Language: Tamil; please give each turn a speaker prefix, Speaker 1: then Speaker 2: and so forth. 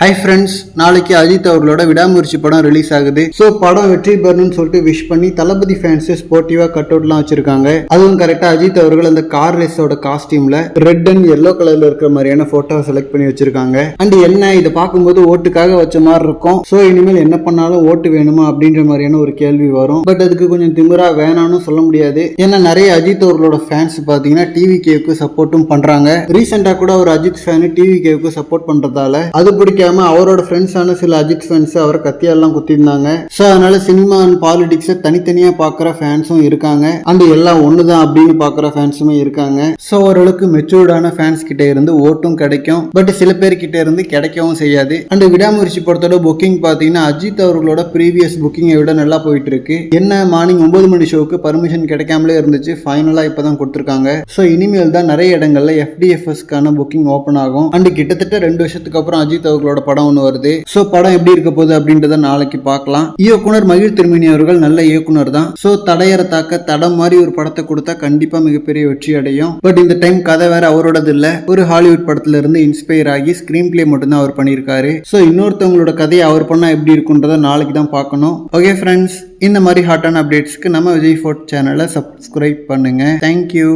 Speaker 1: ஹை ஃப்ரெண்ட்ஸ் நாளைக்கு அஜித் அவர்களோட விடாமுயற்சி படம் ரிலீஸ் ஆகுது. ஸோ படம் வெற்றி பெறணும்னு சொல்லிட்டு விஷ் பண்ணி தளபதி ஃபேன்ஸு ஸ்போர்ட்டிவாக கட் அவுட்லாம் வச்சிருக்காங்க. அதுவும் கரெக்டாக அஜித் அவர்கள் அந்த கார் ரேஸோட காஸ்டியூமில் ரெட் அண்ட் எல்லோ கலர்ல இருக்கிற மாதிரியான ஃபோட்டோவை செலக்ட் பண்ணி வச்சிருக்காங்க. அண்ட் என்ன இதை பார்க்கும்போது ஓட்டுக்காக வச்ச மாதிரி இருக்கும். ஸோ இனிமேல் என்ன பண்ணாலும் ஓட்டு வேணுமா அப்படின்ற மாதிரியான ஒரு கேள்வி வரும். பட் அதுக்கு கொஞ்சம் திமிரா வேணாம்னு சொல்ல முடியாது. ஏன்னா நிறைய அஜித் அவர்களோட ஃபேன்ஸ் பார்த்தீங்கன்னா டிவி கேவுக்கு சப்போர்ட்டும் பண்றாங்க. ரீசெண்டாக கூட ஒரு அஜித் ஃபேனு டிவி கேவுக்கு சப்போர்ட் பண்றதால அது பிடிக்காம அவரோட ஃப்ரெண்ட்ஸான சில அஜித் ஃபேன்ஸ் அவரை கத்தியாலாம் குத்திருந்தாங்க ஸோ அதனால சினிமா அண்ட் பாலிடிக்ஸை தனித்தனியாக பார்க்குற ஃபேன்ஸும் இருக்காங்க. அந்த எல்லாம் ஒன்று தான் அப்படின்னு பார்க்குற ஃபேன்ஸுமே இருக்காங்க. ஸோ ஓரளவுக்கு மெச்சூர்டான ஃபேன்ஸ் கிட்ட இருந்து ஓட்டும் கிடைக்கும். பட் சில பேர் கிட்ட இருந்து கிடைக்கவும் செய்யாது. அண்ட் விடாமுயற்சி படத்தோட புக்கிங் பார்த்தீங்கன்னா அஜித் அவர்களோட ப்ரீவியஸ் புக்கிங்கை விட நல்லா போயிட்டு இருக்கு என்ன? மார்னிங் ஒன்பது மணி ஷோக்கு பர்மிஷன் கிடைக்காமலே இருந்துச்சு. ஃபைனலாக இப்போ தான் கொடுத்துருக்காங்க. ஸோ இனிமேல் தான் நிறைய இடங்கள்ல எஃப்டிஎஃப்எஸ்க்கான புக்கிங் ஓப்பன் ஆகும். அண்ட் கிட்டத்தட்ட ரெண்டு வருஷத்துக்கு அப்புறம் அஜித் அவர்களோட படம் ஒன்று வருது. ஸோ படம் எப்படி இருக்க போகுது அப்படின்றத நாளைக்கு பார்க்கலாம். இயக்குனர் மகிழ் திருமணி அவர்கள் நல்ல இயக்குனர் தான். ஸோ தடையற தாக்க தடம் மாதிரி ஒரு படத்தை கொடுத்தா கண்டிப்பா மிகப்பெரிய வெற்றி அடையும். பட் இந்த டைம் கதை வேற அவரோடது இல்லை. ஒரு ஹாலிவுட் படத்துல இருந்து இன்ஸ்பயர் ஆகி ஸ்கிரீன் பிளே மட்டும்தான் அவர் பண்ணியிருக்காரு. ஸோ இன்னொருத்தவங்களோட கதையை அவர் பண்ணா எப்படி இருக்குன்றத நாளைக்கு தான் பார்க்கணும். ஓகே ஃப்ரெண்ட்ஸ் இந்த மாதிரி ஹாட்டான அப்டேட்ஸ்க்கு நம்ம விஜய் ஃபோர்ட் சேனலை சப்ஸ்கிரைப் பண்ணுங்க. Thank you